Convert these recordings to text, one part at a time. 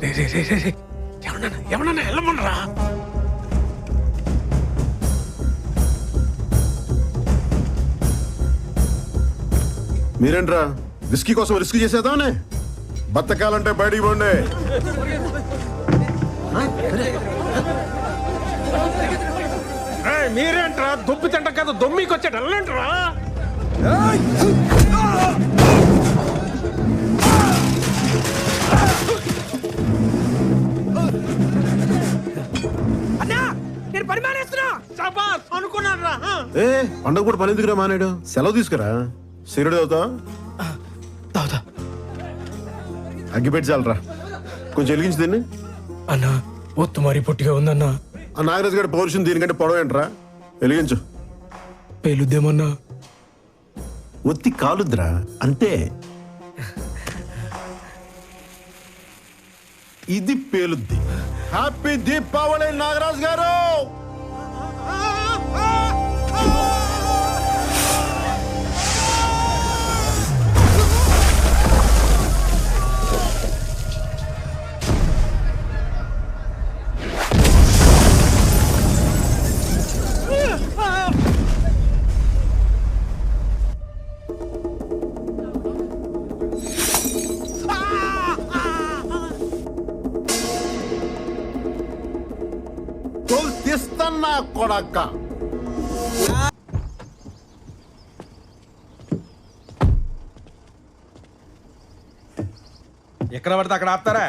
ఎవరన్నా ఎవరన్నా వెళ్ళమనరా మీరేంట్రా? విస్కీ కోసం రిస్క్ చేసేదామనే బతకాలంటే బయటికి పోండి. మీరేంట్రా? దొబ్బి తింట కదా దొమ్మికి వచ్చాడు వెళ్ళంట్రా పని మానేస్తున్నా సబాస్ అనుకున్నాను ఏ పండగ పూట పని ఎందుకురా మానేడు? సెలవు తీసుకురా. సిగరెట్ అవుతా తాగుతా. అగ్గిపెట్టి చాలరా. కొంచెం వెలిగించి దీన్ని. అన్నా ఒత్తు మరీ పొట్టిగా ఉందన్నా. ఆ నాగరాజు గారి పౌరుషం దీనికంటే పొడవ ఏంట్రా? వెలిగించు. పేలుద్దేమన్నా? ఒత్తి కాలుద్రా అంతే ఇది పేలుద్ది. హ్యాపీ దీపావళి నాగరాజ్ గారు తోలు తీస్తన్నా కొడక్క ఎక్కడ పడితే అక్కడ ఆపుతారా?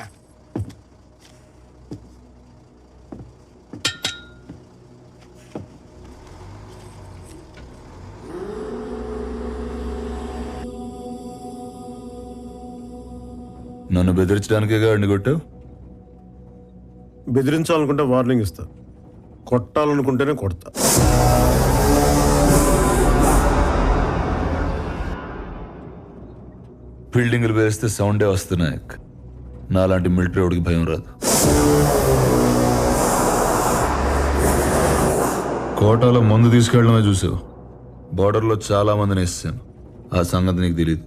నన్ను బెదిరించడానికే గాడిని కొట్టావు? బెదిరించాలనుకుంటే వార్నింగ్ ఇస్తా. కొట్టాలనుకుంటేనే కొడతా. బిల్డింగ్లు వేస్తే సౌండే వస్తున్నాయి నాలాంటి మిలిటరీ వాడికి భయం రాదు. కోటాలో మందు తీసుకెళ్ళడమే చూసావు. బార్డర్లో చాలా మందిని వేసాను ఆ సంగతి నీకు తెలియదు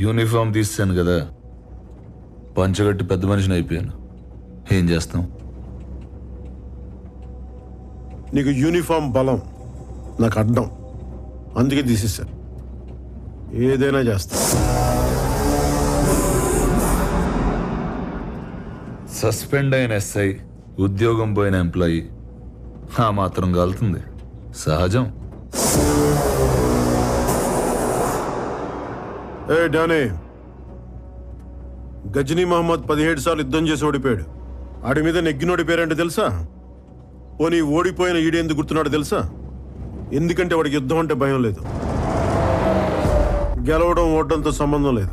యూనిఫామ్ తీసాను కదా. పంచగట్టి పెద్ద మనిషిని అయిపోయాను. ఏం చేస్తాం? నీకు యూనిఫామ్ బలం నాకు అడ్డం. అందుకే తీసేశారు ఏదైనా చేస్తా. సస్పెండ్ అయిన ఎస్ఐ ఉద్యోగం పోయిన ఎంప్లాయీ ఆ మాత్రం కాలుతుంది సహజం. ఏ డానీ. గజనీ మహమ్మద్ పదిహేడు సార్లు యుద్ధం చేసి ఓడిపోయాడు. ఆడి మీద నెగ్గినోడి పేరేంటో తెలుసా? పోనీ ఓడిపోయిన ఈడేందుకు గుర్తున్నాడు తెలుసా? ఎందుకంటే వాడికి యుద్ధం అంటే భయం లేదు. గెలవడం ఓడడంతో సంబంధం లేదు.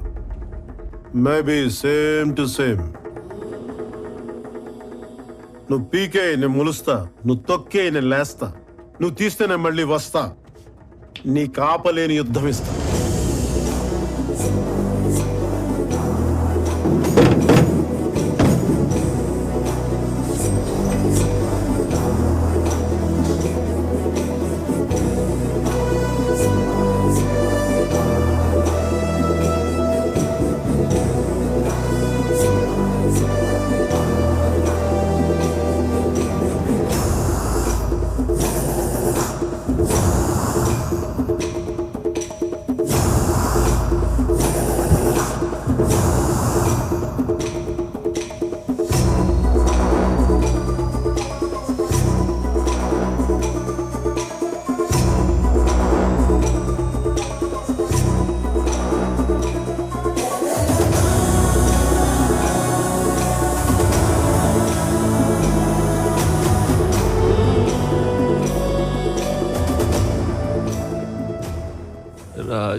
మేబీ సేమ్ టు సేమ్ నువ్వు పీకే నేను ములుస్తా. నువ్వు తొక్కే నేను లేస్తా. నువ్వు తీస్తే నేను మళ్ళీ వస్తా. నీ కాపలేని యుద్ధం ఇస్తా.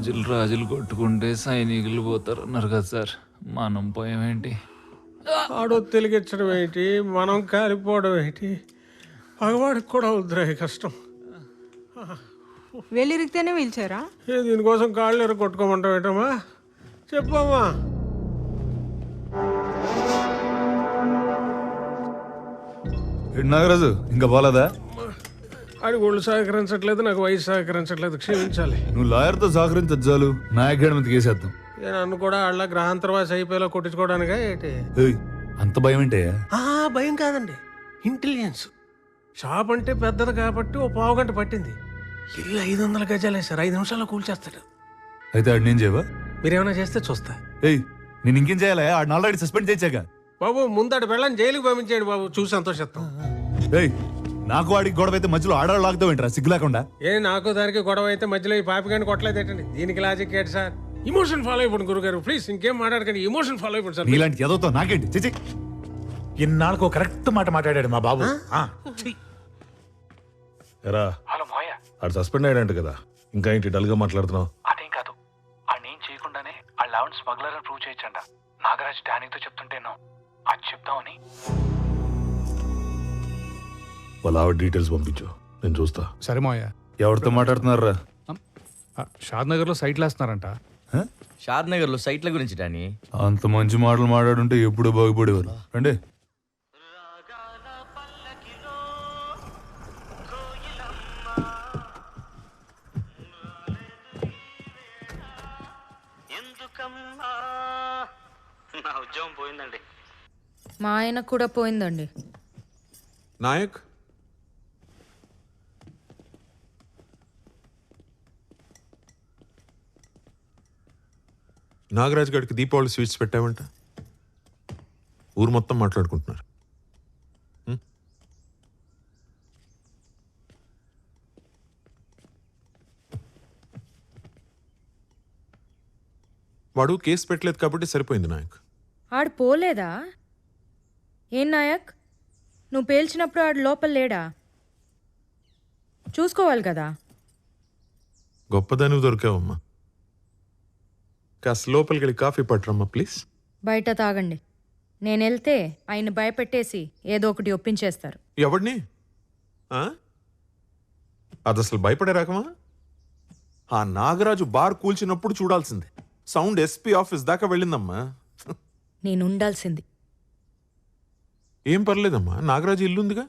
రాజులు రాజులు కొట్టుకుంటే సైనికులు పోతారు అన్నారు కదా సార్. మనం పోయామేంటి ఆడో తెలిగించడం ఏంటి? మనం కాలిపోవడం ఏంటి? పగవాడికి కూడా వద్దురా ఈ కష్టం. వెళ్ళిరిగితేనే పిలిచారా ఏ దీనికోసం కాళ్ళు ఎర కొట్టుకోమంటావు ఏంటమ్మా? చెప్పమ్మా. నాగరాజు? ఇంకా పోలేదా? అది ఒళ్ళు సహకరించట్లేదు నాకు వయసు సహకరించట్లేదు క్షమించాలి. నువ్వు లాయర్తో సహకరించదు చాలు. నాయకుడి మీద కేసేద్దాం. నేను నన్ను కూడా అళ్ళ గ్రహాంతరవాసి అయిపోయేలా కొట్టించుకోవడానికా ఏంటి? ఏయ్, అంత భయం ఏంటయ్యా ఆ, భయం కాదండి. ఇంటెలిజెన్స్. షాప్ అంటే పెద్దది కాబట్టి ఓ పావు గంట పట్టింది. ఇల్లు ఐదు వందల గజాలు వేసారు ఐదు నిమిషాల్లో కూల్చేస్తాడు. అయితే ఆడు నేను చేయవా? మీరేమైనా చేస్తే చూస్తా. ఏయ్ నేను ఇంకేం చేయాలా? ఆడు ఆల్రెడీ సస్పెండ్ చేశాక. బాబు ముందడు వెళ్ళని జైలుకి పంపించేయండి బాబు. చూసి సంతోషిస్తాం. ఏయ్ నాకు వాడికి గొడవ అయితే మధ్యలో ఆడవాళ్ళు లాగుతావు ఏంట్రా? సిగ్గు లేకుండా. ఏ నాకు దానికి గొడవ అయితే మధ్యలో ఈ పాపిగాని కొట్టలేదేటండి దీనికి లాజిక్ ఏంటి సార్? ఇమోషన్ ఫాలో అయిపోండి గురుగారు ప్లీజ్ ఇంకేం మాట్లాడకండి. ఇమోషన్ ఫాలో అయిపోండి సార్ నీలాంటి ఎదవుతో నాకేంటి? చిచి ఇన్నాళ్ళకు కరెక్ట్ మాట మాట్లాడాడు మా బాబు. ఆ. ఎరా హలో మోయ ఆడు సస్పెండ్ అయ్యాడంట కదా. ఇంకా ఏంటి డల్గా మాట్లాడుతున్నావు? అదేం కాదు. ఆడేం చేయకుండానే ఆ లెవెన్ స్మగ్లర్ అని ప్రూవ్ చేయొచ్చంట. నాగరాజ్ డానీతో చెప్తుంటేను అది చెప్దామని. వాళ్ళ ఆవిడ డీటెయిల్స్ పంపించు. నేను చూస్తా. సరే మోయ ఎవరితో మాట్లాడుతున్నారా షాద్ నగర్లో సైట్లు వేస్తున్నారంట షాద్ నగర్లో సైట్ల గురించి డానీ? అంత మంచి మాటలు మాట్లాడుంటే ఎప్పుడు బాగుపడేవారు రండి. ఎందుకమ్మా? నా ఉద్యోగం పోయిందండి. మా ఆయన కూడా పోయిందండి. నాయక్? నాగరాజ్ గారికి దీపావళి స్వీట్స్ పెట్టావంట? ఊరు మొత్తం మాట్లాడుకుంటున్నారు? వాడు కేసు పెట్టలేదు కాబట్టి సరిపోయింది నాయక్. ఆడు పోలేదా? ఏం నాయక్? నువ్వు పేల్చినప్పుడు ఆడు లోపల లేడా? చూసుకోవాలి కదా. గొప్పదాని దొరికావమ్మా. కాస్త లోపలికి వెళ్ళి కాఫీ పట్టరమ్మా ప్లీజ్ బయట తాగండి. నేను వెళ్తే ఆయన భయపెట్టేసి ఏదో ఒకటి ఒప్పించేస్తారు. ఎవడిని? ఆ? అది అసలు భయపడే రకమా? ఆ నాగరాజు బార్ కూల్చినప్పుడు చూడాల్సిందే. సౌండ్ ఎస్పీ ఆఫీస్ దాకా వెళ్ళిందమ్మా. నేను ఉండాల్సింది. ఏం పర్లేదమ్మా నాగరాజు ఇల్లుందిగా?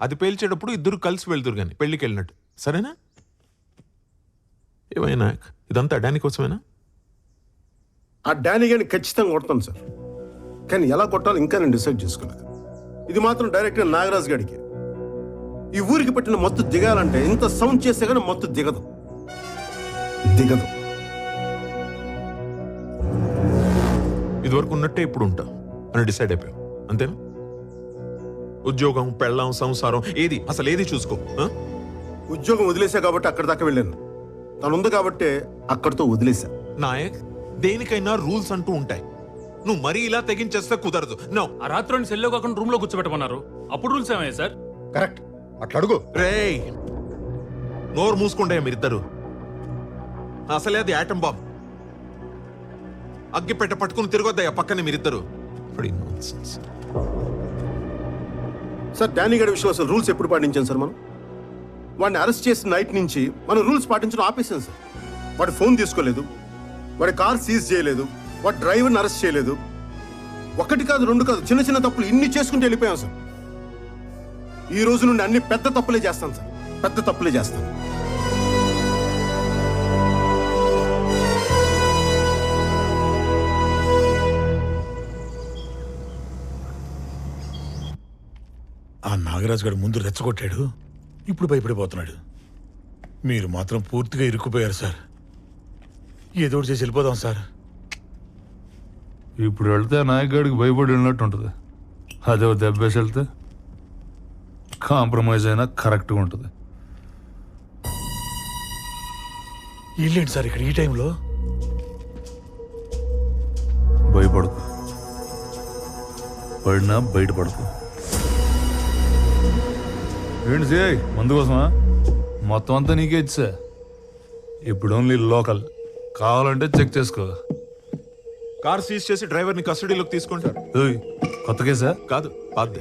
అది పేల్చేటప్పుడు ఇద్దరు కలిసి వెళ్తురు కానీ పెళ్ళికి వెళ్ళినట్టు సరేనా? ఏమైనా ఇదంతా డానీ కోసమేనా ఆ డానీ గాని ఖచ్చితంగా కొడతాను సార్. కానీ ఎలా కొట్టాలో ఇంకా నేను డిసైడ్ చేసుకోలేదు. ఇది మాత్రం డైరెక్ట్గా నాగరాజ్ గాడికి ఈ ఊరికి పెట్టిన మొత్తు దిగాలంటే ఇంత సౌండ్ చేస్తే కానీ మొత్తు దిగదు. దిగదు. ఇదివరకు ఉన్నట్టే ఇప్పుడు ఉంటా అని డిసైడ్ అయిపోయాం. అంతేనా? ఉద్యోగం పెళ్ళాం సంసారం ఏది? అసలు ఏది చూసుకో? ఉద్యోగం వదిలేసా కాబట్టి అక్కడి దాకా వెళ్ళాను. తను ఉంది కాబట్టి అక్కడితో వదిలేసా నాయక్? దేనికైనా రూల్స్ అంటూ ఉంటాయి. నువ్వు మరీ ఇలా తెగించేస్తే కుదరదు. నో. ఆ రాత్రి సెల్లో కాకుండా రూమ్లో కూర్చోబెట్టమన్నారు. అప్పుడు రూల్స్ ఏమయ్యాయి సార్? కరెక్ట్. అట్లా అడుగు రేయ్. నోరు మూసుకుంటే మీరిద్దరు. అసలే అది యాటం బాంబ్ అగ్గి పెట్ట పట్టుకుని తిరగొద్దయ్యా పక్కనే మీరిద్దరు. సార్ డానీ గారి విషయంలో అసలు రూల్స్ ఎప్పుడు పాటించాం సార్ మనం? వాడిని అరెస్ట్ చేసిన నైట్ నుంచి మనం రూల్స్ పాటించడం ఆపేసాం సార్. వాడి ఫోన్ తీసుకోలేదు. వాడి కార్ సీజ్ చేయలేదు వాడి డ్రైవర్ని అరెస్ట్ చేయలేదు. ఒకటి కాదు రెండు కాదు చిన్న చిన్న తప్పులు ఇన్ని చేసుకుంటూ వెళ్ళిపోయాం సార్. ఈ రోజు నుండి అన్ని పెద్ద తప్పులే చేస్తాను సార్. పెద్ద తప్పులే చేస్తాను ఆ నాగరాజు గారు ముందు రెచ్చగొట్టాడు ఇప్పుడు భయపడిపోతున్నాడు. మీరు మాత్రం పూర్తిగా ఇరుక్కుపోయారు సార్. ఏదో ఒకటి చేసి వెళ్ళిపోదాం సార్. ఇప్పుడు వెళ్తే నాయకుడికి భయపడి వెళ్ళినట్టు ఉంటుంది అదే దెబ్బేసి వెళ్తే కాంప్రమైజ్ అయినా కరెక్ట్గా ఉంటుంది. ఇల్లేంటి సార్ ఇక్కడ ఈ టైంలో? భయపడకు. పడినా బయటపడకు. ఏంటి సిఐ మందు కోసమా? మొత్తం అంతా నీకే ఇచ్చా. ఇప్పుడు ఓన్లీ లోకల్ కావాలంటే చెక్ చేసుకో. కార్ సీజ్ చేసి డ్రైవర్ని కస్టడీలోకి తీసుకుంటారు. ఏయ్, కొత్త కేసా? కాదు బాధ్య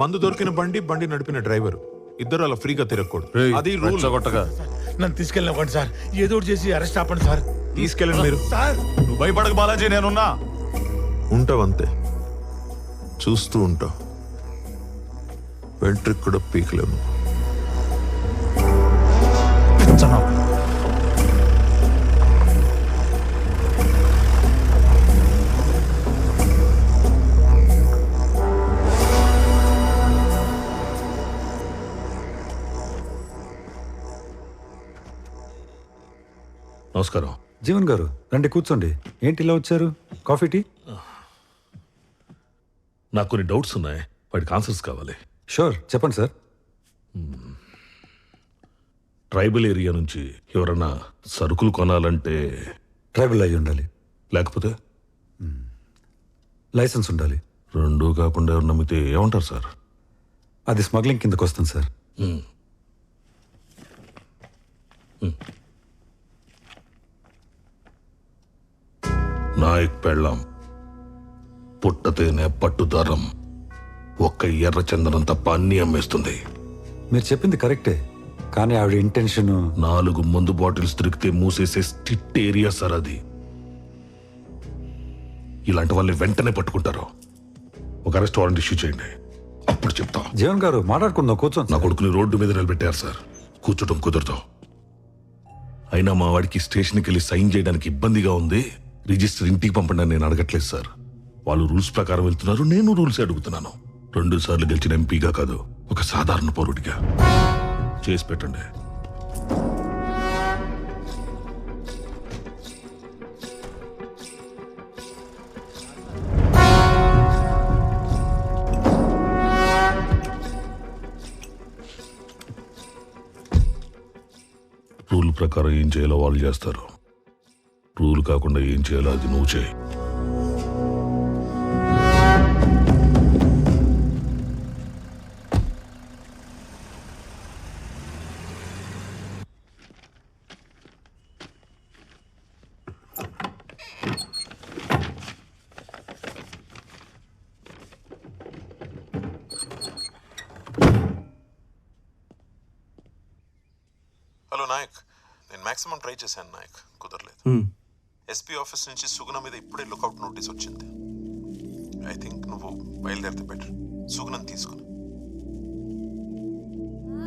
మందు దొరికిన బండి బండి నడిపిన డ్రైవర్. ఇద్దరు అలా ఫ్రీగా తిరగకూడదు. అది రూల్. రెచ్చగొట్టగా నన్ను తీసుకెళ్ళినవ్వండి సార్. ఏదో ఒకటి చేసి అరెస్ట్ ఆపండి సార్. తీసుకెళ్ళండి మీరు. సార్! నువ్వు భయపడక బాలాజీ నేనున్నా. ఉంటావు అంతే చూస్తూ ఉంటావు. వెంట్రుకు కూడా పీకలేము. నమస్కారం. జీవన్ గారు రండి కూర్చోండి. ఏంటి ఇలా వచ్చారు? Coffee tea? నాకు కొన్ని డౌట్స్ ఉన్నాయి. వాటికి ఆన్సర్స్ కావాలి. షూర్ చెప్పండి సార్. ట్రైబల్ ఏరియా నుంచి ఎవరన్నా సరుకులు కొనాలంటే ట్రైబల్ అయి ఉండాలి. లేకపోతే? లైసెన్స్ ఉండాలి. రెండు కాకుండా ఎవరు నమ్మితే ఏమంటారు సార్? అది స్మగ్లింగ్ కిందకు వస్తుంది సార్ నాయక్ పెళ్ళాం. పుట్టతేనే పట్టుదారం. ఒక్క ఎర్ర చందనం తప్ప అన్ని అమ్మేస్తుంది. మీరు చెప్పింది కరెక్టే. కానీ ఆవిడ ఇంటెన్షన్ నాలుగు మందు బాటిల్స్ దొరికితే మూసేసే స్టిట్ ఏరియా సార్ అది. ఇలాంటి వాళ్ళని వెంటనే పట్టుకుంటారు. ఒక అరెస్ట్ వారెంట్ ఇష్యూ చేయండి. అప్పుడు చెప్తా. జీవన్ గారు మాట్లాడుకుందాం కూర్చోండి నా. కొడుకుని రోడ్డు మీద నిలబెట్టారు సార్. కూర్చోటం కుదరదు. అయినా మా వాడికి స్టేషన్కి వెళ్ళి సైన్ చేయడానికి ఇబ్బందిగా ఉంది. రిజిస్టర్ ఇంటికి పంపండి నేను అడగట్లేదు సార్. వాళ్ళు రూల్స్ ప్రకారం వెళ్తున్నారు నేను రూల్స్ అడుగుతున్నాను. రెండు సార్లు గెలిచిన ఎంపీగా కాదు ఒక సాధారణ పౌరుడిగా. చేసి పెట్టండి. రూల్ ప్రకారం ఏం చేయాలో వాళ్ళు చేస్తారు. రూల్ కాకుండా ఏం చేయాలో అది నువ్వు చేయి. హలో నాయక్ నేను మాక్సిమం ట్రై చేశాను నాయక్ కుదరలేదు. ఎస్పీ ఆఫీస్ నుంచి సుగుణ మీద ఇప్పుడే లుకౌట్ నోటీస్ వచ్చింది. ఐ థింక్ నువ్వు బయలుదేరితే బెటర్ సుగుణం తీసుకుని